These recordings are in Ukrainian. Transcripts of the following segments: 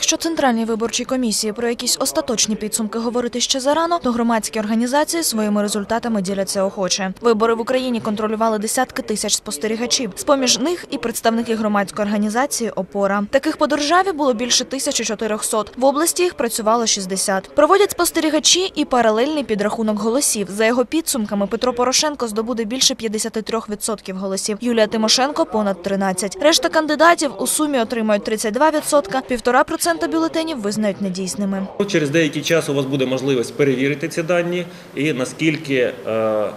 якщо центральній виборчій комісії про якісь остаточні підсумки говорити ще зарано, то громадські організації своїми результатами діляться охоче. Вибори в Україні контролювали десятки тисяч спостерігачів. З поміж них і представники громадської організації Опора. Таких по державі було більше 1400. В області їх працювало 60. Проводять спостерігачі і паралельний підрахунок голосів. За його підсумками Петро Порошенко здобуде більше 53% голосів. Юлія Тимошенко понад 13. Решта кандидатів у сумі отримають 32%, півтора процента бюлетенів визнають недійсними. Через деякий час у вас буде можливість перевірити ці дані і наскільки е,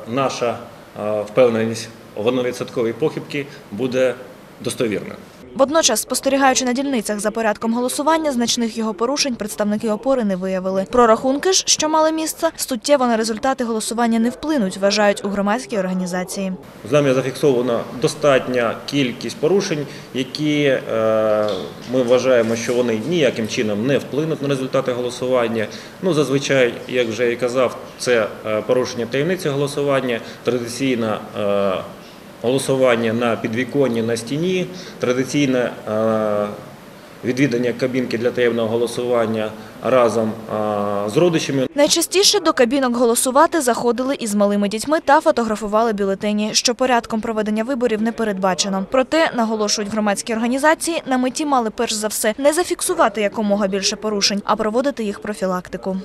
наша е, впевненість в одновідсотковій похибці буде достовірна. Водночас, спостерігаючи на дільницях за порядком голосування, значних його порушень представники опори не виявили. Прорахунки ж, що мали місце, суттєво на результати голосування не вплинуть, вважають у громадській організації. З нами зафіксована достатня кількість порушень, які е, ми вважаємо, що вони ніяким чином не вплинуть на результати голосування. Ну, зазвичай, як вже і казав, це е, порушення таємниці голосування, традиційне е, голосування на підвіконні на стіні, традиційне е, відвідання кабінки для таємного голосування разом е, з родичами. Найчастіше до кабінок голосувати заходили із малими дітьми та фотографували бюлетені, що порядком проведення виборів не передбачено. Проте, наголошують громадські організації, на меті мали перш за все не зафіксувати якомога більше порушень, а проводити їх профілактику.